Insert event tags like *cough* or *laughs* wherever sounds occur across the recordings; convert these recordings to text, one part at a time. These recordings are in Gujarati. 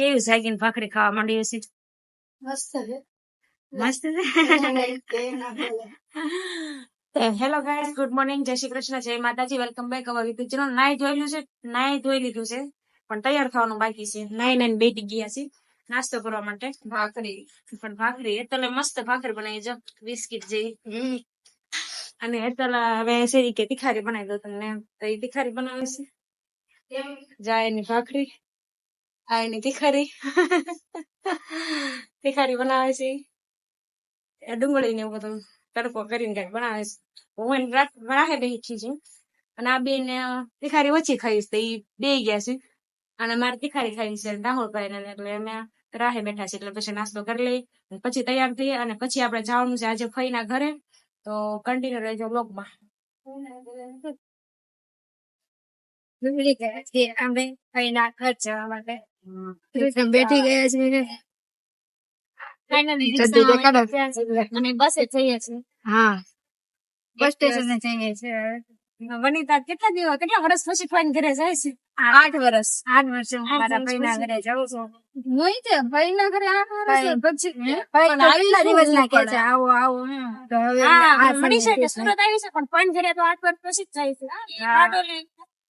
કેવી સાગીન ભાખરી ખાવા માંડી હશે મસ્ત છે. મસ્ત છે? Hello guys good morning. જય શ્રી કૃષ્ણ જય Mataji. Welcome back our YouTube channel. નાઈ ધોઈ લીધું છે? નાઈ ધોઈ લીધું છે. પણ તૈયાર થવાનું બાકી છે. નાઈ નાઈ બેટી ગયા છે નાસ્તો કરવા માટે. ભાખરી. પણ ભાખરી એટલે મસ્ત ભાખરી બનાવી જો બિસ્કિટ જેવી. અને એટલે હવે શેરી કે તિખારી બનાવી દો તમને. તો એ તિખારી બનાવે છે? જાય એની ભાખરી. આ એની તિખારી તિખારી બનાવે છે ડુંગળી ને બધું તડકો કરીને કંઈક બનાવે છે હું એને રાખે બેઠી છું અને આ બેન તિખારી ઓછી ખાઈશ તો એ બે ગયા છે અને મારે તિખારી ખાઈ છે રાહુલભાઈ ને એટલે અમે રાહે બેઠા છે એટલે પછી નાસ્તો કરી લઈ પછી તૈયાર થઈએ અને પછી આપણે જવાનું છે આજે ફઈના ઘરે તો કન્ટિન્યુ રહેજો બ્લોગમાં અમે અહીંના ઘર જવા માટે બેઠી ગયા છીએ ફાઇનલી જલ્દી દેખાડો. અને બસે જઈએ છીએ. હા. બસ સ્ટેશને જઈએ છીએ. વનિતા કેટલા દિવસ કેટલા વર્ષ પછી ફોન ઘરે જાય છે? આઠ વર્ષ. આઠ વર્ષ હું મારા ભાઈના ઘરે જાઉં છું. હું આઠ. પછી. આવી કેટલા દિવસ ના કે છે? આવો આવો તો હવે મળી શકે સુરત આવી છે પણ ફોન ઘરે તો આઠ વર્ષ પછી જ જાય છે. હા. બારડોલી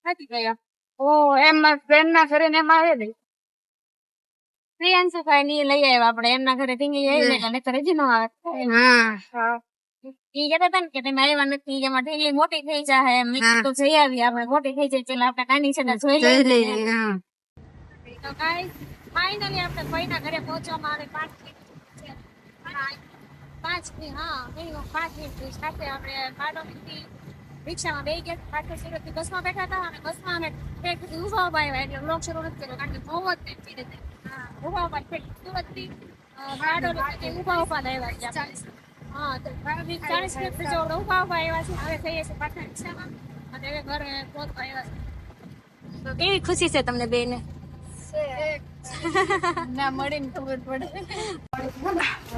નથી ગયા. ઓ એમ ફ્રેન્ડ ના ઘરે ને એમ આવે પ્રિયાંશુ ભાઈ ની લઈ આવ્યા આપણે એમના ઘરે ટીંગી આવી ને નહીતર હજી ન આવે હા ઈ કહેતા હતા ને કે તમે આવ્યા નથી કે એમાં ઢીંગલી મોટી થઈ જાય એમ મેં હા. કીધું જઈ આવી આપણે મોટી થઈ જાય પેલા આપણે નાની છે ને જોઈ જોઈ લઈએ લઈએ હા તો ગાઈસ ફાઇનલી આપણે ભાઈના ઘરે પહોંચવામાં આવે પાંચ મિનિટ છે. પાંચ મિનિટ હા minimum પાંચ મિનિટ સાથે આપણે બારડોલીથી રિક્ષામાં બેસી ગયા પાછળ સુરતથી બસમાં બેઠા હતા અને બસમાં અમે ઠેક સુધી ઊભા ઊભા આવ્યા એટલે vlog શરૂ નથી કર્યો કારણ કે બહુ જ ભીડ હતી ઊભા ઠેક સુરતથી ઊભા ઊભા આવ્યા છીએ હા તો ચાલીસ મિનિટ ઊભા આવ્યા છે. હવે જઈએ છીએ પાછા રિક્ષામાં અને હવે ઘરે પહોંચવા આવ્યા છે. તો કેવી ખુશી છે તમને બેને? ના મળીને ખબર પડે.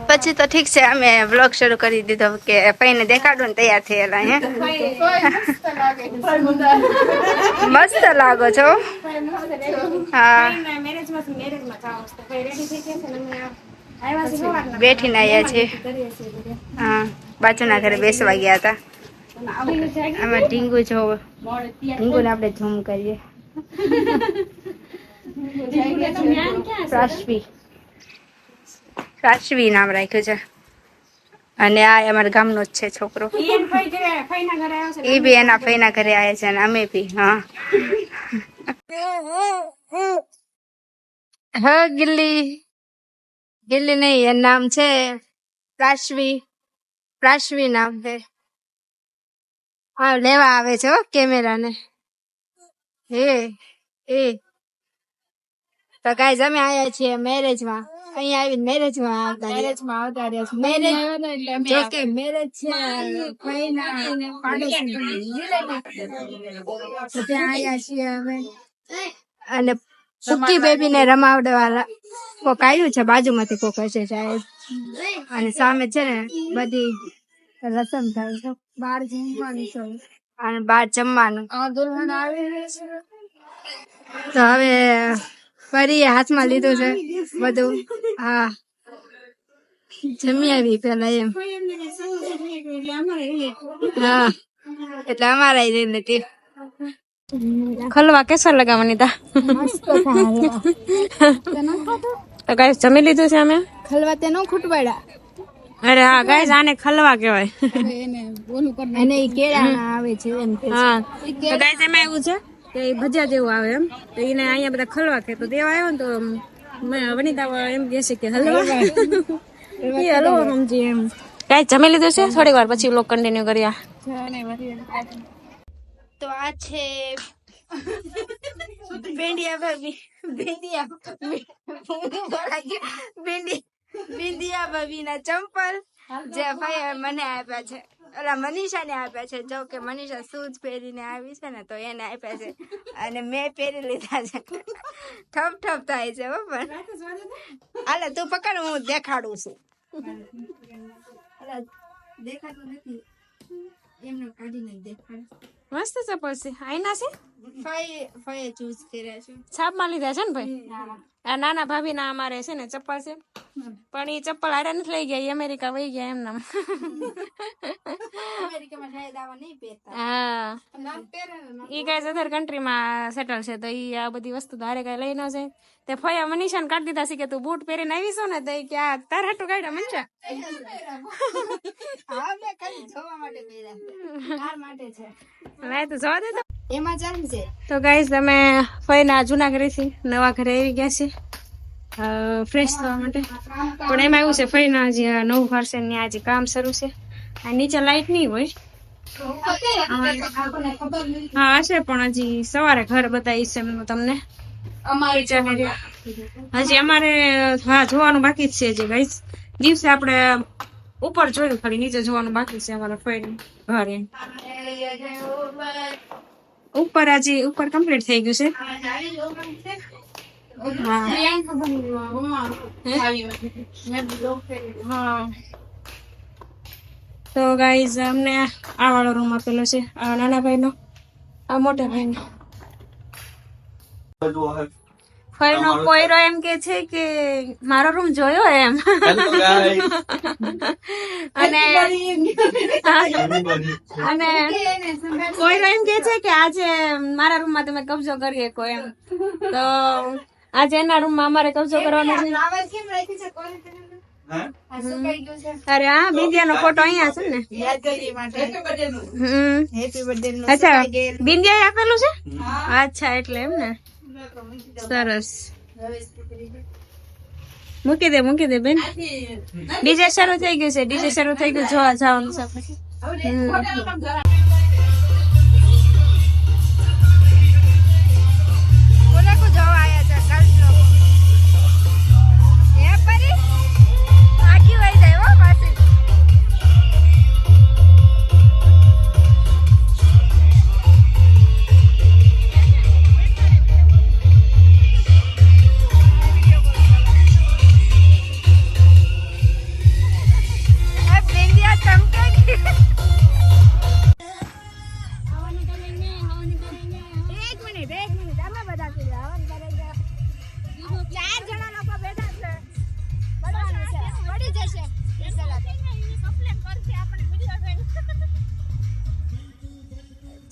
પછી તો ઠીક છે અમે વ્લોગ શરૂ કરી દીધો કે પૈને દેખાડો ને તૈયાર થયેલા હે. મસ્ત લાગો છો હા. બેઠીને આવ્યા છે હા બાજુના ઘરે બેસવા ગયા હતા. આમાં ઢીંગુ જોવો. ઢીંગુને આપણે ઝૂમ કરીએ થઈ તમે આમ ક્યાં છો? પ્રાશ્વી. પ્રાશ્વી નામ રાખ્યું છે. અને આ અમારા ગામનો જ છે છોકરો. ને એ બી એના ફઈના ઘરે આવ્યા છે અને અમે બી હા. હા ગિલ્લી. ગિલ્લી નહીં એનું નામ છે પ્રાશ્વી. પ્રાશ્વી નામ છે. હા લેવા આવે છે હો કેમેરાને. હે એ. તો ગાઈઝ અમે આવ્યા છીએ મેરેજમાં અહીંયા આવીને મેરેજમાં આવતા મેરેજમાં આવતા રહ્યા મેરેજ જો કે મેરેજ છે ફઈના તો ત્યાં આયા છીએ અમે. અને સુકી બેબી ને રમાવડવા કોક આવ્યું છે બાજુમાંથી કોક હશે સાહેબ અને સામે છે ને બધી રસમ થાય છે. બાર જમવાનું છે. અને બાર જમવાનું. દુલ્હન આવી તો હવે ફરી હાથમાં લીધું છે બધું. હા. જમી આવી પેલા એમ. હા. એટલે અમારા લઈ નથી ખલવા કેસર લગાવવાની તા? *laughs* તો ગાય જમી લીધું છે અમે? ખલવા તે નો ખૂટવાડા. અરે હા ગાય આને ખલવા કહેવાય. અને ઈ કેળાના આવે છે એમ કે હા. તો ગાય એમાં એવું છે? કે ઈ ભજીયા જેવું આવે એમ. તો એને અહીંયા બધા ખલવા કે તો દેવા આવ્યો ને તો વનિતા એમ કહે છે કે હલવા. એ હલવા સમજી એમ. ગાઈસ જમી લીધું છે? થોડી વાર પછી લોક કન્ટિન્યુ કર્યા તો આ છે ભેંડિયા ભાભી. ભેંડિયા ભેંડી ભેંડિયા ભાભી ના ચંપલ. જે ભાઈ મને આપ્યા છે. ઓલા મનીષા ને આપ્યા છે. જો કે મનીષા શૂઝ પહેરીને આવી છે ને તો એને આપ્યા છે. અને મેં પહેરી લીધા છે. ઠપ ઠપ થાય છે હો પણ. હાલે તું? પકડ હું દેખાડું છું. દેખાતું નથી. એમને કાઢીને દેખાડ. મસ્ત ચપ્પલ છે આઈના છે? ફાઈ ફાઈ ચૂઝ કર્યા છે. છાપમાં લીધા છે ને ભાઈ? હા આ નાના ભાભી ના અમારે છે ને ચપ્પલ છે. પણ એ ચપ્પલ હારે નથી લઈ ગયા અમેરિકા વહી ગયા એમના *laughs* હા. ઈ કઈ અધર કન્ટ્રીમાં સેટલ છે તો એ આ બધી વસ્તુ તો હારે કઈ લઈ ન જાય. તે ફયા મનીષાને કાઢી દીધા છે કે તું બૂટ પહેરીને આવી છો ને? તો કે આ તાર હાટું કાઢ્યા મનીષા. મેં જોવા માટે *laughs* માટે છે. તો જવા દે એમાં ચાલુ છે તો ગાઈસ તમે ફઈના જૂના ઘરેથી નવા ઘરે આવી ગયા છે ફ્રેશ થવા માટે. પણ એમાં એવું છે ફઈના જે નવું ઘર છે ત્યાં હજી કામ શરૂ છે. આ નીચે લાઈટ નહીં હોય. હા હશે પણ હજી સવારે ઘર બતાવીશ છે તમને. હજી. અમારે હા જોવાનું બાકી જ છે હજી ગાઈસ દિવસે આપણે ઉપર જોયું ખાલી નીચે જોવાનું બાકી છે અમારા ફ્રેન્ડ ઘર. ઉપર હજી ઉપર કમ્પ્લીટ થઈ ગયું છે. તો ગાઈઝ અમને આ વાળો રૂમ આપેલો છે. આ નાના ભાઈનો, આ મોટા ભાઈનો. ફઈનો કોયરો એમ કે છે કે મારો રૂમ જોયો એમ. અને અને પોયરો એમ કે છે કે આજે મારા રૂમમાં તમે કબજો કરી શકો એમ. તો આજે એના રૂમમાં અમારે કબજો કરવાનો છે. ફ્લાવર કેમ રાખી છે? કોને આ સુકાઈ ગયું છે? અરે હા બિંદિયાનો ફોટો અહીંયા છે ને. યાદગીરી માટે. હમ. હેપી બર્થડે નું અચ્છા બિંદિયા આપેલું છે? અચ્છા એટલે એમ ને. સરસ મૂકી દે મૂકી દે બેન. ડીજે શરૂ થઈ ગયું છે ડીજે શરૂ થઈ ગયું જોવા જવાનું છે. પછી જોવા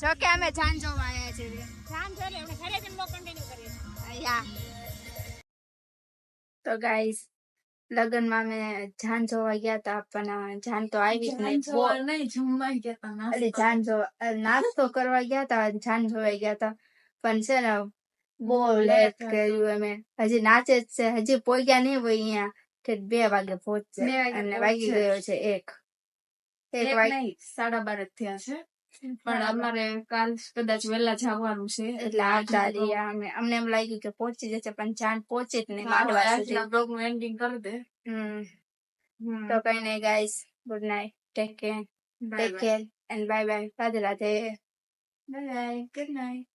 જો કે અમે જાન જોવા આવ્યા છીએ. અહીંયા. તો ગાઈસ લગનમાં અમે જાન જોવા ગયા હતા પણ જાન તો આવી જ નહીં. જાન જોવા નાસ્તો કરવા ગયા તા જાન જોવા ગયા તા પણ છે ને બહુ લેટ કર્યું અમે. હજી નાચે જ છે હજી પોગ્યા નહીં હોય અહીંયા. કે બે વાગે પહોંચશે અને વાગી ગયો છે એક. એક એક વાગે સાડા બાર થયા છે. પણ અમારે કાલ કદાચ વહેલા જવાનું છે. એટલે આ રહ્યા અમે અમને એમ લાગ્યું કે પહોંચી જશે પણ જાન પહોંચે જ નહીં માંડવા સુધી. બ્લોગનું એન્ડિંગ કરી દે. હમ. તો કઈ નહીં guys good night take care take care and bye bye Radhe Radhe. Bye good night